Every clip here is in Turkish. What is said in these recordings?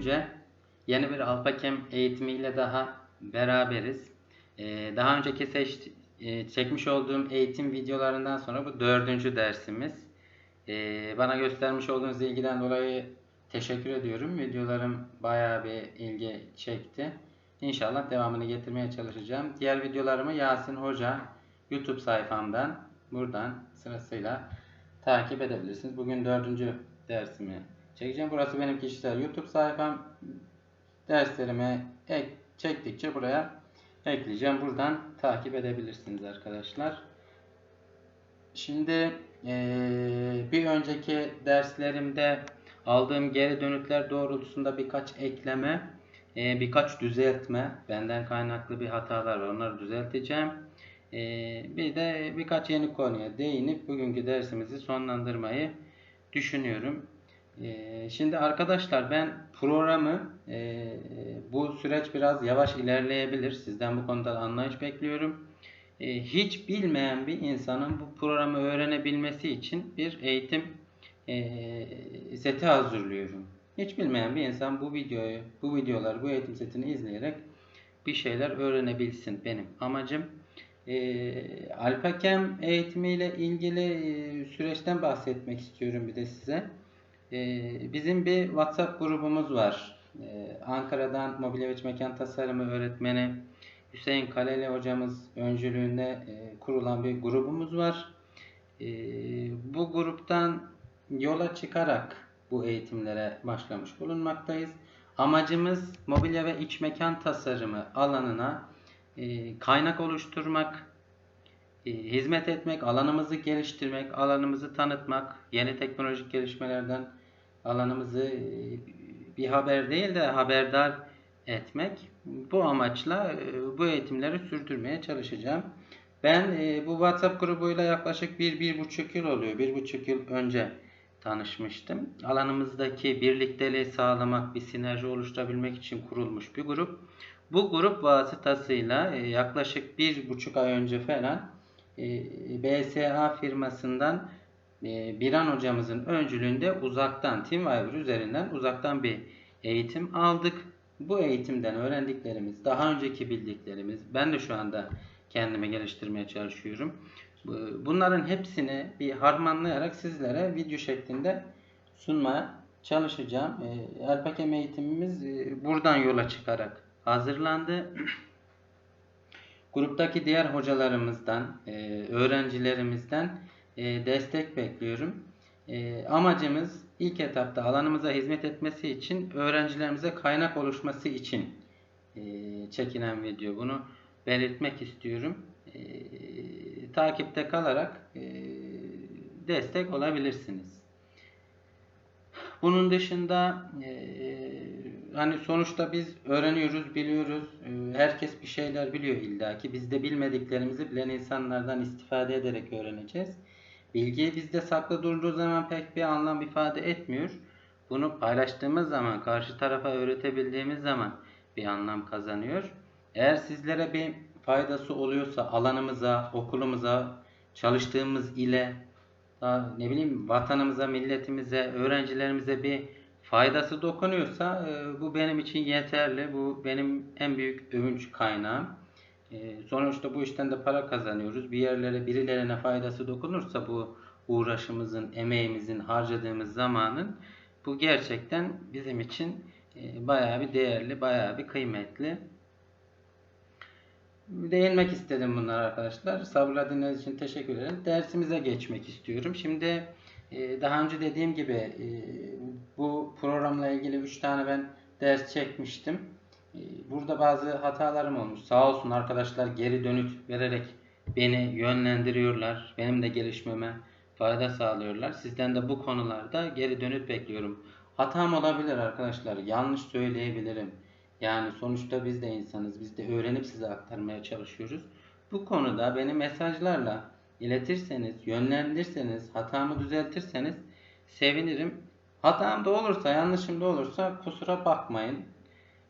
Yüce. Yeni bir Alpakem eğitimiyle daha beraberiz. Ee, daha önceki seç, e, çekmiş olduğum eğitim videolarından sonra bu dördüncü dersimiz. Ee, bana göstermiş olduğunuz ilgiden dolayı teşekkür ediyorum. Videolarım bayağı bir ilgi çekti. İnşallah devamını getirmeye çalışacağım. Diğer videolarımı Yasin Hoca YouTube sayfamdan buradan sırasıyla takip edebilirsiniz. Bugün dördüncü dersimi çekeceğim. Burası benim kişisel YouTube sayfam. Derslerimi ek, çektikçe buraya ekleyeceğim. Buradan takip edebilirsiniz arkadaşlar. Şimdi eee, bir önceki derslerimde aldığım geri dönütler doğrultusunda birkaç ekleme, eee, birkaç düzeltme, benden kaynaklı bir hatalar var. Onları düzelteceğim. Eee, bir de birkaç yeni konuya değinip bugünkü dersimizi sonlandırmayı düşünüyorum. Şimdi arkadaşlar ben programı bu süreç biraz yavaş ilerleyebilir. Sizden bu konuda anlayış bekliyorum. Hiç bilmeyen bir insanın bu programı öğrenebilmesi için bir eğitim seti hazırlıyorum. Hiç bilmeyen bir insan bu videoyu, bu videoları, bu eğitim setini izleyerek bir şeyler öğrenebilsin. Benim amacım. Alpakem eğitimiyle ilgili süreçten bahsetmek istiyorum bir de size. Eee, bizim bir WhatsApp grubumuz var. Eee, Ankara'dan mobilya ve mekan tasarımı öğretmeni Hüseyin Kaleli hocamız öncülüğünde eee, kurulan bir grubumuz var. Eee, bu gruptan yola çıkarak bu eğitimlere başlamış bulunmaktayız. Amacımız mobilya ve iç mekan tasarımı alanına eee, kaynak oluşturmak, e, hizmet etmek, alanımızı geliştirmek, alanımızı tanıtmak, yeni teknolojik gelişmelerden alanımızı e, bir haber değil de haberdar etmek. Bu amaçla e, bu eğitimleri sürdürmeye çalışacağım. Ben e, bu WhatsApp grubuyla yaklaşık bir, bir buçuk yıl oluyor. Bir buçuk yıl önce tanışmıştım. Alanımızdaki birlikteliği sağlamak, bir sinerji oluşturabilmek için kurulmuş bir grup. Bu grup vasıtasıyla yaklaşık bir buçuk ay önce falan BSA firmasından Biran hocamızın öncülüğünde uzaktan TeamViewer üzerinden uzaktan bir eğitim aldık. Bu eğitimden öğrendiklerimiz, daha önceki bildiklerimiz, ben de şu anda kendimi geliştirmeye çalışıyorum. Bu- Bunların hepsini bir harmanlayarak sizlere video şeklinde sunmaya çalışacağım. E, Alpakem eğitimimiz e, buradan yola çıkarak hazırlandı. Gruptaki diğer hocalarımızdan, e, öğrencilerimizden e, destek bekliyorum. E, amacımız ilk etapta alanımıza hizmet etmesi için, öğrencilerimize kaynak oluşması için e, çekilen video. Bunu belirtmek istiyorum. E, takipte kalarak e, destek olabilirsiniz. Bunun dışında eee, hani sonuçta biz öğreniyoruz, biliyoruz. Eee, herkes bir şeyler biliyor illaki. Biz de bilmediklerimizi bilen insanlardan istifade ederek öğreneceğiz. Bilgi bizde saklı durduğu zaman pek bir anlam ifade etmiyor. Bunu paylaştığımız zaman, karşı tarafa öğretebildiğimiz zaman bir anlam kazanıyor. Eğer sizlere bir faydası oluyorsa alanımıza, okulumuza, çalıştığımız ile daha ne bileyim vatanımıza, milletimize, öğrencilerimize bir faydası dokunuyorsa e, bu benim için yeterli. Bu benim en büyük övünç kaynağım. E, sonuçta bu işten de para kazanıyoruz. Bir yerlere, birilerine faydası dokunursa bu uğraşımızın, emeğimizin, harcadığımız zamanın bu gerçekten bizim için e, bayağı bir değerli, bayağı bir kıymetli. Değinmek istedim bunlar arkadaşlar. Sabırla dinlediğiniz için teşekkür ederim. Dersimize geçmek istiyorum. Şimdi e, daha önce dediğim gibi e, bu programla ilgili 3 tane ben ders çekmiştim. E, Burada bazı hatalarım olmuş. Sağ olsun arkadaşlar geri dönüt vererek beni yönlendiriyorlar. Benim de gelişmeme fayda sağlıyorlar. Sizden de bu konularda geri dönüt bekliyorum. Hatam olabilir arkadaşlar. Yanlış söyleyebilirim. Yani sonuçta biz de insanız. Biz de öğrenip size aktarmaya çalışıyoruz. Bu konuda beni mesajlarla iletirseniz, yönlendirirseniz, hatamı düzeltirseniz sevinirim. Hatam da olursa, yanlışım da olursa kusura bakmayın.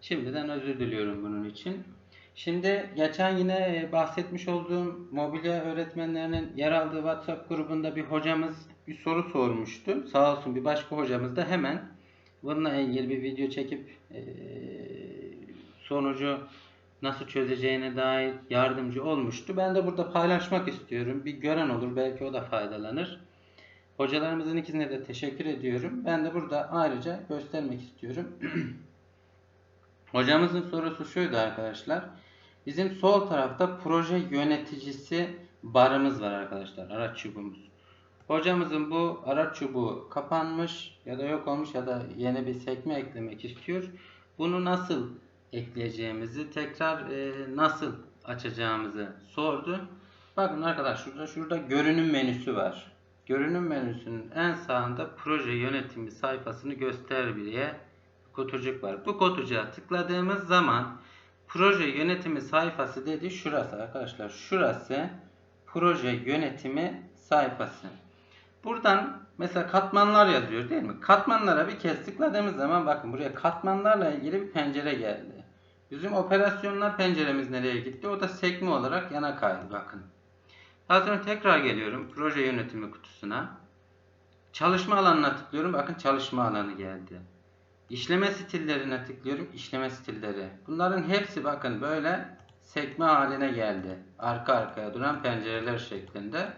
Şimdiden özür diliyorum bunun için. Şimdi geçen yine bahsetmiş olduğum mobilya öğretmenlerinin yer aldığı WhatsApp grubunda bir hocamız bir soru sormuştu. Sağ olsun bir başka hocamız da hemen bununla ilgili bir video çekip e, sonucu nasıl çözeceğine dair yardımcı olmuştu. Ben de burada paylaşmak istiyorum. Bir gören olur belki o da faydalanır. Hocalarımızın ikisine de teşekkür ediyorum. Ben de burada ayrıca göstermek istiyorum. Hocamızın sorusu şuydu arkadaşlar. Bizim sol tarafta proje yöneticisi barımız var arkadaşlar. Araç çubuğumuz. Hocamızın bu araç çubuğu kapanmış ya da yok olmuş ya da yeni bir sekme eklemek istiyor. Bunu nasıl ekleyeceğimizi tekrar e, nasıl açacağımızı sordu. Bakın arkadaşlar şurada şurada görünüm menüsü var. Görünüm menüsünün en sağında proje yönetimi sayfasını göster diye kutucuk var. Bu kutucuğa tıkladığımız zaman proje yönetimi sayfası dedi şurası arkadaşlar. Şurası proje yönetimi sayfası. Buradan mesela katmanlar yazıyor değil mi? Katmanlara bir kez tıkladığımız zaman bakın buraya katmanlarla ilgili bir pencere geldi. Bizim operasyonlar penceremiz nereye gitti? O da sekme olarak yana kaydı bakın. Daha sonra tekrar geliyorum proje yönetimi kutusuna. Çalışma alanına tıklıyorum. Bakın çalışma alanı geldi. İşleme stillerine tıklıyorum. İşleme stilleri. Bunların hepsi bakın böyle sekme haline geldi. Arka arkaya duran pencereler şeklinde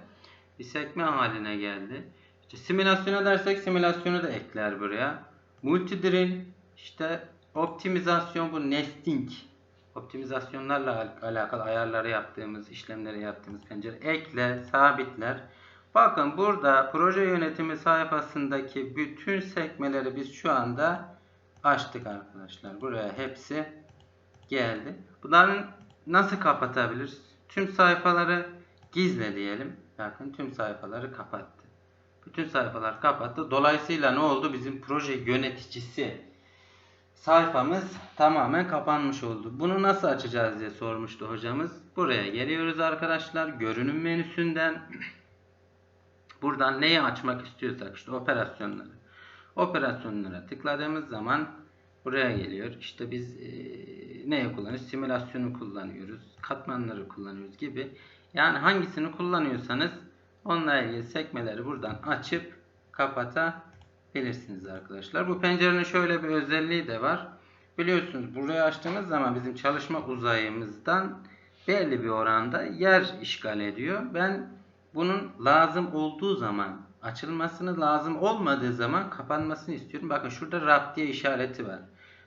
bir sekme haline geldi. İşte simülasyona dersek simülasyonu da ekler buraya. Multidrill işte optimizasyon bu nesting optimizasyonlarla al- alakalı ayarları yaptığımız, işlemleri yaptığımız pencere ekle, sabitler. Bakın burada proje yönetimi sayfasındaki bütün sekmeleri biz şu anda açtık arkadaşlar. Buraya hepsi geldi. Bunların nasıl kapatabiliriz? Tüm sayfaları gizle diyelim. Bakın tüm sayfaları kapattı. Bütün sayfalar kapattı. Dolayısıyla ne oldu? Bizim proje yöneticisi sayfamız tamamen kapanmış oldu. Bunu nasıl açacağız diye sormuştu hocamız. Buraya geliyoruz arkadaşlar. Görünüm menüsünden buradan neyi açmak istiyorsak işte operasyonları. Operasyonlara tıkladığımız zaman buraya geliyor. İşte biz e, neyi kullanıyoruz? Simülasyonu kullanıyoruz. Katmanları kullanıyoruz gibi. Yani hangisini kullanıyorsanız onunla ilgili sekmeleri buradan açıp kapatabilirsiniz arkadaşlar. Bu pencerenin şöyle bir özelliği de var. Biliyorsunuz burayı açtığımız zaman bizim çalışma uzayımızdan belli bir oranda yer işgal ediyor. Ben bunun lazım olduğu zaman açılmasını lazım olmadığı zaman kapanmasını istiyorum. Bakın şurada raptiye işareti var.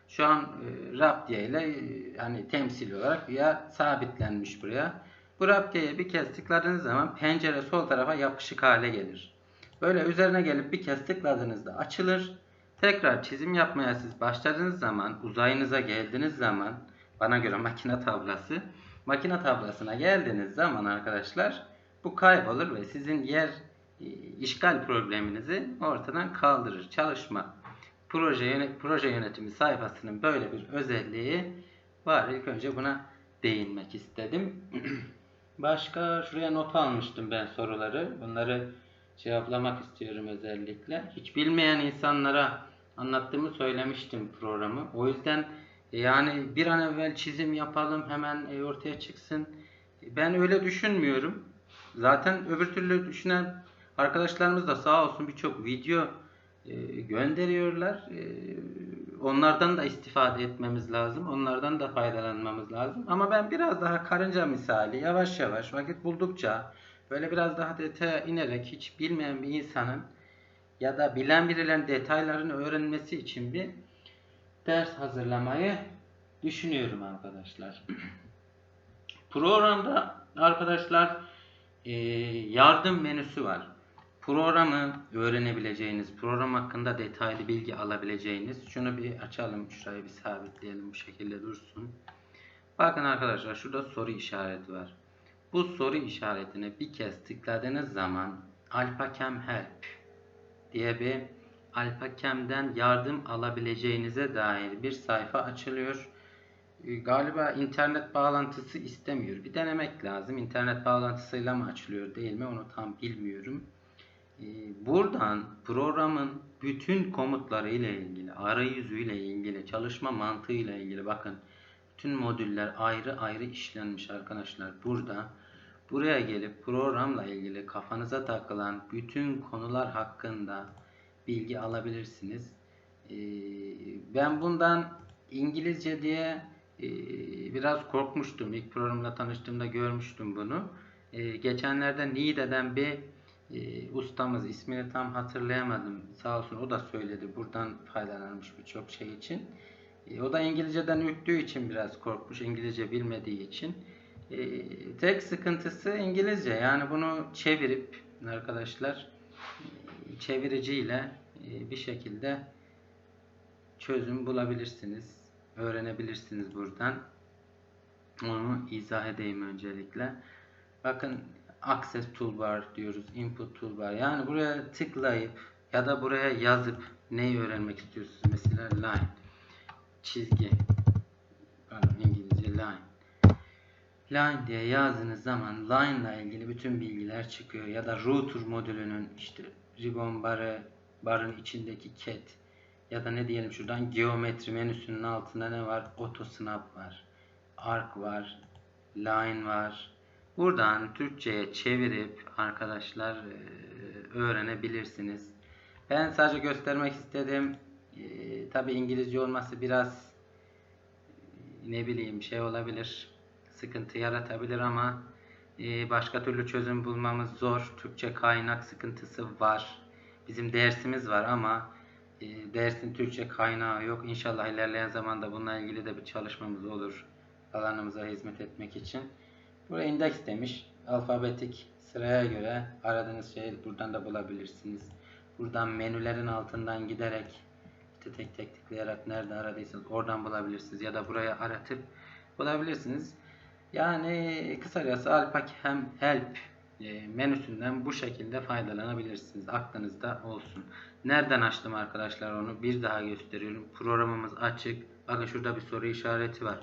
Şu an e, raptiye ile e, hani temsil olarak ya sabitlenmiş buraya. Bu raptiyeye bir kez tıkladığınız zaman pencere sol tarafa yapışık hale gelir. Böyle üzerine gelip bir kez tıkladığınızda açılır. Tekrar çizim yapmaya siz başladığınız zaman, uzayınıza geldiğiniz zaman, bana göre makine tablası, makine tablasına geldiğiniz zaman arkadaşlar bu kaybolur ve sizin yer işgal probleminizi ortadan kaldırır. Çalışma proje proje yönetimi sayfasının böyle bir özelliği var. İlk önce buna değinmek istedim. Başka şuraya not almıştım ben soruları. Bunları cevaplamak istiyorum özellikle. Hiç bilmeyen insanlara anlattığımı söylemiştim programı. O yüzden e, yani bir an evvel çizim yapalım hemen e, ortaya çıksın. Ben öyle düşünmüyorum. Zaten öbür türlü düşünen arkadaşlarımız da sağ olsun birçok video e, gönderiyorlar. E, onlardan da istifade etmemiz lazım. Onlardan da faydalanmamız lazım. Ama ben biraz daha karınca misali yavaş yavaş vakit buldukça böyle biraz daha detaya inerek hiç bilmeyen bir insanın ya da bilen birilerinin detaylarını öğrenmesi için bir ders hazırlamayı düşünüyorum arkadaşlar. Programda arkadaşlar e, yardım menüsü var. Programı öğrenebileceğiniz, program hakkında detaylı bilgi alabileceğiniz. Şunu bir açalım, şurayı bir sabitleyelim bu şekilde dursun. Bakın arkadaşlar şurada soru işareti var. Bu soru işaretine bir kez tıkladığınız zaman AlphaCam Help diye bir AlphaCam'den yardım alabileceğinize dair bir sayfa açılıyor. Ee, Galiba internet bağlantısı istemiyor. Bir denemek lazım. İnternet bağlantısıyla mı açılıyor değil mi onu tam bilmiyorum. Ee, Buradan programın bütün komutları ile ilgili, arayüzü ile ilgili, çalışma mantığı ile ilgili bakın bütün modüller ayrı ayrı işlenmiş arkadaşlar. Burada buraya gelip programla ilgili kafanıza takılan bütün konular hakkında bilgi alabilirsiniz. Ee, ben bundan İngilizce diye e, biraz korkmuştum. İlk programla tanıştığımda görmüştüm bunu. Ee, geçenlerde Niğde'den bir e, ustamız ismini tam hatırlayamadım. Sağ olsun o da söyledi. Buradan faydalanmış birçok şey için. E, o da İngilizceden ürktüğü için biraz korkmuş. İngilizce bilmediği için. E, tek sıkıntısı İngilizce. Yani bunu çevirip arkadaşlar e, çeviriciyle e, bir şekilde çözüm bulabilirsiniz. Öğrenebilirsiniz buradan. Onu izah edeyim öncelikle. Bakın Access Toolbar diyoruz. Input Toolbar. Yani buraya tıklayıp ya da buraya yazıp neyi öğrenmek istiyorsunuz? Mesela line. Çizgi. Pardon İngilizce line. Line diye yazdığınız zaman line ile ilgili bütün bilgiler çıkıyor. Ya da router modülünün işte ribbon barı, barın içindeki cat ya da ne diyelim şuradan geometri menüsünün altında ne var? Auto snap var. Arc var. Line var. Buradan Türkçe'ye çevirip arkadaşlar e, öğrenebilirsiniz. Ben sadece göstermek istedim. E, Tabi İngilizce olması biraz e, ne bileyim şey olabilir. Sıkıntı yaratabilir ama e, başka türlü çözüm bulmamız zor. Türkçe kaynak sıkıntısı var. Bizim dersimiz var ama dersin Türkçe kaynağı yok. İnşallah ilerleyen zamanda bununla ilgili de bir çalışmamız olur. Alanımıza hizmet etmek için. Buraya indeks demiş. Alfabetik sıraya göre aradığınız şeyi buradan da bulabilirsiniz. Buradan menülerin altından giderek işte tek tek tıklayarak nerede aradıysanız oradan bulabilirsiniz. Ya da buraya aratıp bulabilirsiniz. Yani kısacası Alpakem Help e, menüsünden bu şekilde faydalanabilirsiniz. Aklınızda olsun. Nereden açtım arkadaşlar onu? Bir daha gösteriyorum. Programımız açık. Bakın şurada bir soru işareti var.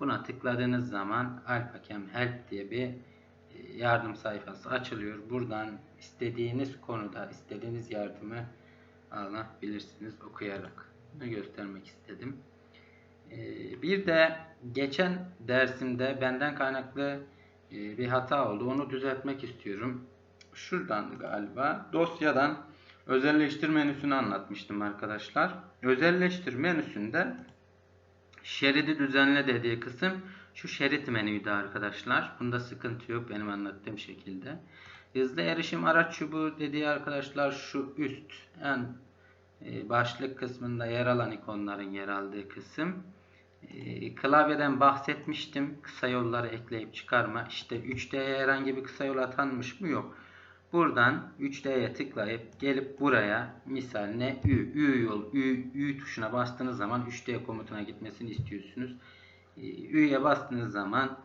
Buna tıkladığınız zaman Alpakem Help diye bir e, yardım sayfası açılıyor. Buradan istediğiniz konuda istediğiniz yardımı alabilirsiniz okuyarak. Bunu göstermek istedim. Ee, Bir de geçen dersimde benden kaynaklı e, bir hata oldu. Onu düzeltmek istiyorum. Şuradan galiba dosyadan özelleştir menüsünü anlatmıştım arkadaşlar. Özelleştir menüsünde şeridi düzenle dediği kısım şu şerit menüydü arkadaşlar. Bunda sıkıntı yok benim anlattığım şekilde. Hızlı erişim araç çubuğu dediği arkadaşlar şu üst en e, başlık kısmında yer alan ikonların yer aldığı kısım. E, Klavyeden bahsetmiştim. Kısa yolları ekleyip çıkarma. İşte 3D'ye herhangi bir kısa yol atanmış mı? Yok. Buradan 3D'ye tıklayıp gelip buraya misal ne Ü, Ü yol, Ü, Ü tuşuna bastığınız zaman 3D komutuna gitmesini istiyorsunuz. E, Ü'ye bastığınız zaman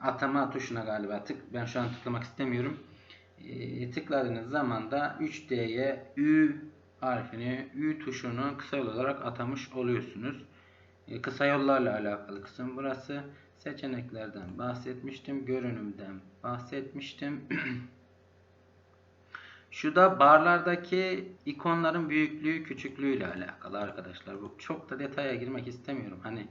atama tuşuna galiba tık. Ben şu an tıklamak istemiyorum. E, tıkladığınız zaman da 3D'ye Ü harfini, Ü tuşunu kısa yol olarak atamış oluyorsunuz. E, kısa yollarla alakalı kısım burası. Seçeneklerden bahsetmiştim. Görünümden bahsetmiştim. Şu da barlardaki ikonların büyüklüğü küçüklüğüyle alakalı arkadaşlar. Bu çok da detaya girmek istemiyorum. Hani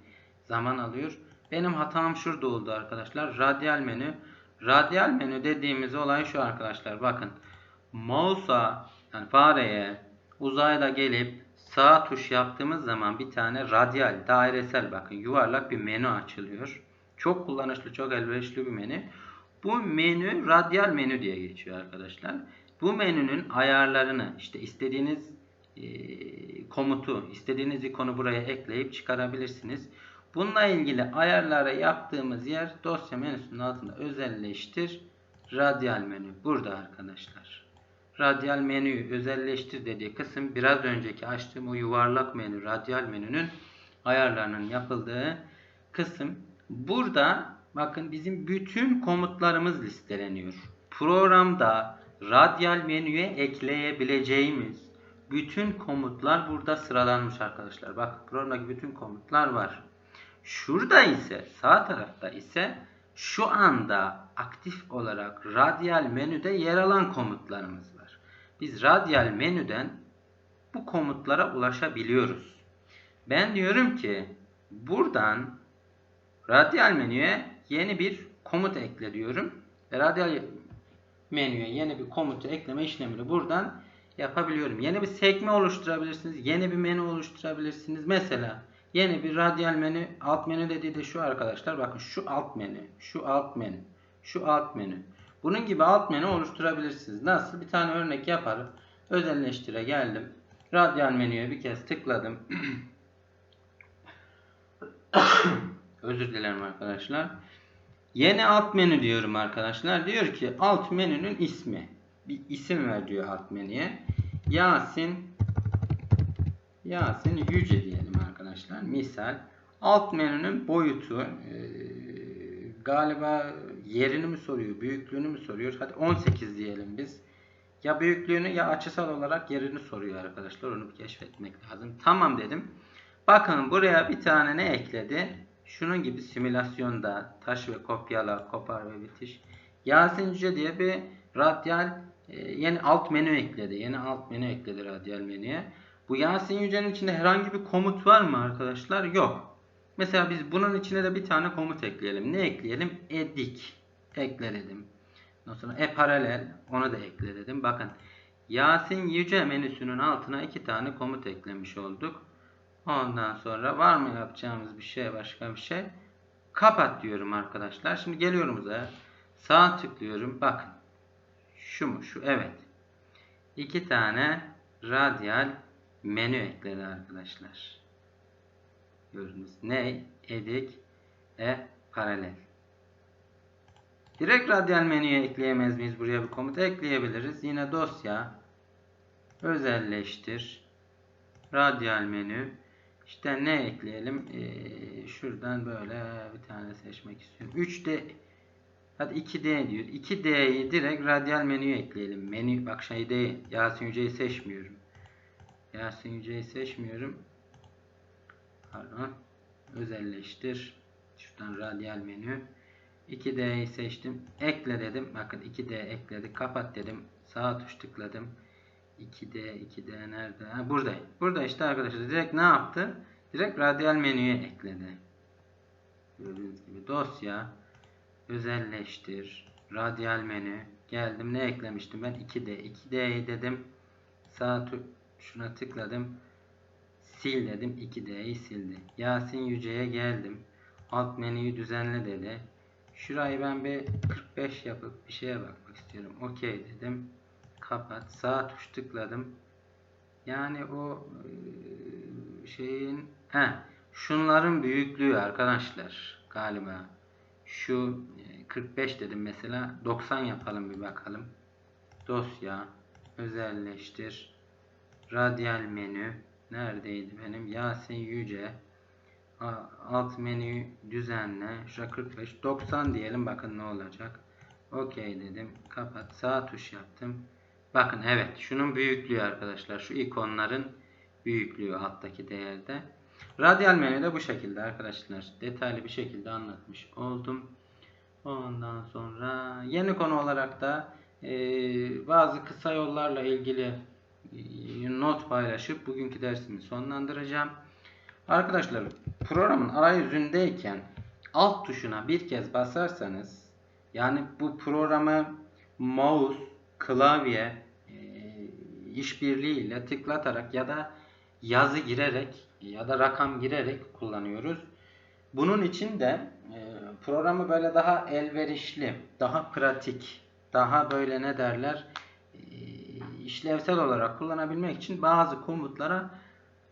zaman alıyor. Benim hatam şurada oldu arkadaşlar. Radyal menü. Radyal menü dediğimiz olay şu arkadaşlar. Bakın. Mouse'a yani fareye uzayda gelip sağ tuş yaptığımız zaman bir tane radyal, dairesel bakın yuvarlak bir menü açılıyor. Çok kullanışlı, çok elverişli bir menü. Bu menü radyal menü diye geçiyor arkadaşlar. Bu menünün ayarlarını işte istediğiniz e, komutu, istediğiniz ikonu buraya ekleyip çıkarabilirsiniz. Bununla ilgili ayarları yaptığımız yer dosya menüsünün altında özelleştir radyal menü. Burada arkadaşlar. Radyal menüyü özelleştir dediği kısım biraz önceki açtığım o yuvarlak menü, radyal menünün ayarlarının yapıldığı kısım. Burada bakın bizim bütün komutlarımız listeleniyor. Programda radyal menüye ekleyebileceğimiz bütün komutlar burada sıralanmış arkadaşlar. Bak programdaki bütün komutlar var. Şurada ise sağ tarafta ise şu anda aktif olarak radyal menüde yer alan komutlarımız var. Biz radyal menüden bu komutlara ulaşabiliyoruz. Ben diyorum ki buradan radyal menüye yeni bir komut ekle diyorum. Radyal menüye yeni bir komutu ekleme işlemini buradan yapabiliyorum. Yeni bir sekme oluşturabilirsiniz. Yeni bir menü oluşturabilirsiniz. Mesela yeni bir radyal menü, alt menü dediği de şu arkadaşlar. Bakın şu alt menü, şu alt menü, şu alt menü. Bunun gibi alt menü oluşturabilirsiniz. Nasıl? Bir tane örnek yaparım. Özelleştire geldim. Radyal menüye bir kez tıkladım. Özür dilerim arkadaşlar. Yeni alt menü diyorum arkadaşlar. Diyor ki alt menünün ismi. Bir isim ver diyor alt menüye. Yasin Yasin Yüce diyelim arkadaşlar. Misal alt menünün boyutu e, galiba yerini mi soruyor, büyüklüğünü mü soruyor? Hadi 18 diyelim biz. Ya büyüklüğünü ya açısal olarak yerini soruyor arkadaşlar. Onu keşfetmek lazım. Tamam dedim. Bakın buraya bir tane ne ekledi? Şunun gibi simülasyonda taş ve kopyala, kopar ve bitiş. Yasin Yüce diye bir radyal e, yeni alt menü ekledi. Yeni alt menü ekledi radyal menüye. Bu Yasin Yüce'nin içinde herhangi bir komut var mı arkadaşlar? Yok. Mesela biz bunun içine de bir tane komut ekleyelim. Ne ekleyelim? Edik. Ekle dedim. Ondan sonra e paralel onu da ekle dedim. Bakın Yasin Yüce menüsünün altına iki tane komut eklemiş olduk. Ondan sonra var mı yapacağımız bir şey başka bir şey? Kapat diyorum arkadaşlar. Şimdi geliyorum buraya. Sağ tıklıyorum. Bakın. Şu mu? Şu. Evet. İki tane radyal menü ekledi arkadaşlar. Gördünüz. Ne? Edik. E paralel. Direkt radyal menüye ekleyemez miyiz? Buraya bir komut ekleyebiliriz. Yine dosya. Özelleştir. Radyal menü. İşte ne ekleyelim? Ee, şuradan böyle bir tane seçmek istiyorum. 3D Hadi 2D diyor. 2D'yi direkt radyal menüye ekleyelim. Menü bak şey değil. Yasin Yüce'yi seçmiyorum. Yasin Yüce'yi seçmiyorum. Pardon. Özelleştir. Şuradan radyal menü. 2D'yi seçtim. Ekle dedim. Bakın 2D ekledik. Kapat dedim. Sağ tuş tıkladım. 2D, 2D nerede? Ha, burada. Burada işte arkadaşlar. Direkt ne yaptı? Direkt radyal menüye ekledi. Gördüğünüz gibi dosya, özelleştir, radyal menü. Geldim ne eklemiştim ben? 2D. 2D'yi dedim. Sağ şuna tıkladım. Sil dedim. 2D'yi sildi. Yasin Yüce'ye geldim. Alt menüyü düzenle dedi. Şurayı ben bir 45 yapıp bir şeye bakmak istiyorum. Okey dedim. Kapat. Sağ tuş tıkladım. Yani o şeyin he, şunların büyüklüğü arkadaşlar galiba. Şu 45 e, dedim mesela 90 yapalım bir bakalım. Dosya özelleştir. Radyal menü neredeydi benim? Yasin Yüce alt menü düzenle. Şurada 45 90 diyelim bakın ne olacak. Okey dedim. Kapat. Sağ tuş yaptım. Bakın evet şunun büyüklüğü arkadaşlar. Şu ikonların büyüklüğü alttaki değerde. Radyal menü de bu şekilde arkadaşlar. Detaylı bir şekilde anlatmış oldum. Ondan sonra yeni konu olarak da e, bazı kısa yollarla ilgili e, not paylaşıp bugünkü dersimi sonlandıracağım. Arkadaşlar programın arayüzündeyken alt tuşuna bir kez basarsanız yani bu programı mouse klavye e, işbirliğiyle tıklatarak ya da yazı girerek ya da rakam girerek kullanıyoruz. Bunun için de e, programı böyle daha elverişli, daha pratik, daha böyle ne derler e, işlevsel olarak kullanabilmek için bazı komutlara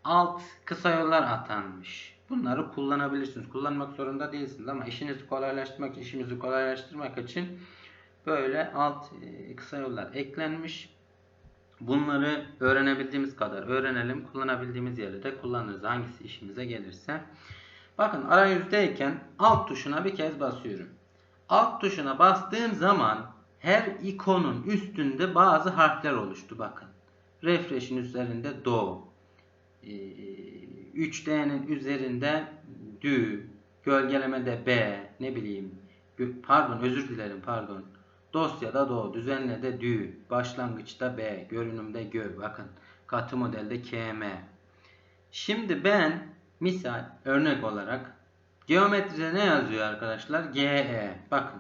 alt kısa yollar atanmış. Bunları kullanabilirsiniz. Kullanmak zorunda değilsiniz ama işinizi kolaylaştırmak, işimizi kolaylaştırmak için böyle alt e, kısa yollar eklenmiş. Bunları öğrenebildiğimiz kadar öğrenelim. Kullanabildiğimiz yerde de kullanırız. Hangisi işimize gelirse. Bakın arayüzdeyken alt tuşuna bir kez basıyorum. Alt tuşuna bastığım zaman her ikonun üstünde bazı harfler oluştu. Bakın. Refresh'in üzerinde do. 3D'nin e, üzerinde dü. Gölgelemede B. Ne bileyim. Pardon özür dilerim pardon. Dosyada do, düzenlede dü, başlangıçta b, görünümde gö. Bakın katı modelde km. Şimdi ben misal örnek olarak geometride ne yazıyor arkadaşlar? GE. Bakın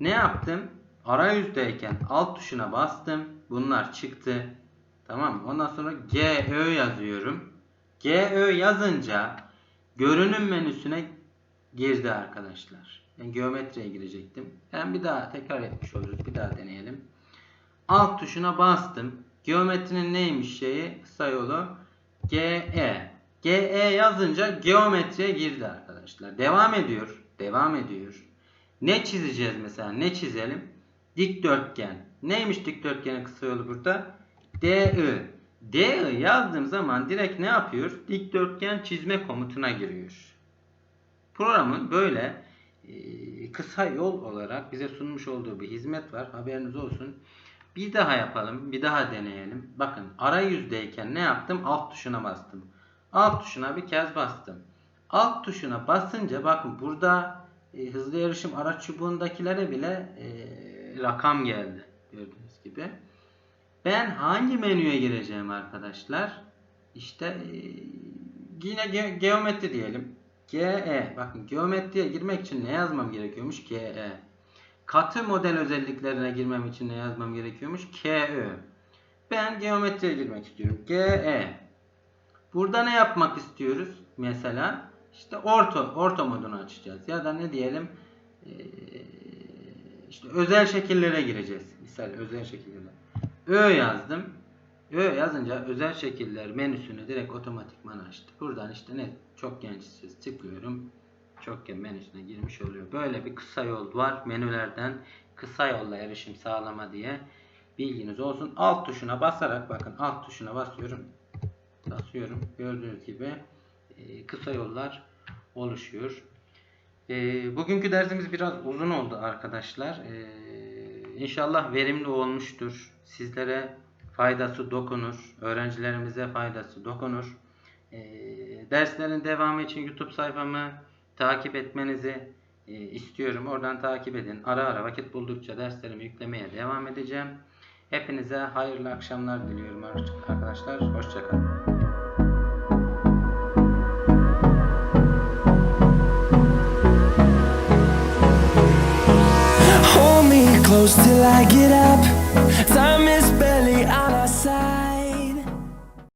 ne yaptım? Arayüzdeyken alt tuşuna bastım. Bunlar çıktı. Tamam mı? Ondan sonra GÖ yazıyorum. GÖ yazınca görünüm menüsüne girdi arkadaşlar. Ben geometriye girecektim. Ben bir daha tekrar etmiş oluruz. Bir daha deneyelim. Alt tuşuna bastım. Geometrinin neymiş şeyi? Kısa yolu GE. GE yazınca geometriye girdi arkadaşlar. Devam ediyor. Devam ediyor. Ne çizeceğiz mesela? Ne çizelim? Dikdörtgen. Neymiş dikdörtgenin kısa yolu burada? DI. DI yazdığım zaman direkt ne yapıyor? Dikdörtgen çizme komutuna giriyor. Programın böyle kısa yol olarak bize sunmuş olduğu bir hizmet var. Haberiniz olsun. Bir daha yapalım. Bir daha deneyelim. Bakın arayüzdeyken ne yaptım? Alt tuşuna bastım. Alt tuşuna bir kez bastım. Alt tuşuna basınca bakın burada e, hızlı yarışım araç çubuğundakilere bile e, rakam geldi. Gördüğünüz gibi. Ben hangi menüye gireceğim arkadaşlar? İşte e, yine ge- geometri diyelim. GE. Bakın geometriye girmek için ne yazmam gerekiyormuş? GE. Katı model özelliklerine girmem için ne yazmam gerekiyormuş? KÖ. Ben geometriye girmek istiyorum. GE. Burada ne yapmak istiyoruz? Mesela işte orto, orto modunu açacağız. Ya da ne diyelim? Ee, işte özel şekillere gireceğiz. Misal özel şekillere. Ö yazdım. Ö yazınca özel şekiller menüsünü direkt otomatikman açtı. Buradan işte ne çok gençsiz tıklıyorum. Çokgen menüsüne girmiş oluyor. Böyle bir kısa yol var menülerden kısa yolla erişim sağlama diye bilginiz olsun. Alt tuşuna basarak bakın alt tuşuna basıyorum. Basıyorum. Gördüğünüz gibi e, kısa yollar oluşuyor. E, bugünkü dersimiz biraz uzun oldu arkadaşlar. E, inşallah verimli olmuştur. Sizlere faydası dokunur. Öğrencilerimize faydası dokunur. E, derslerin devamı için YouTube sayfamı takip etmenizi e, istiyorum. Oradan takip edin. Ara ara vakit buldukça derslerimi yüklemeye devam edeceğim. Hepinize hayırlı akşamlar diliyorum arkadaşlar. Hoşçakalın. Close till I get up.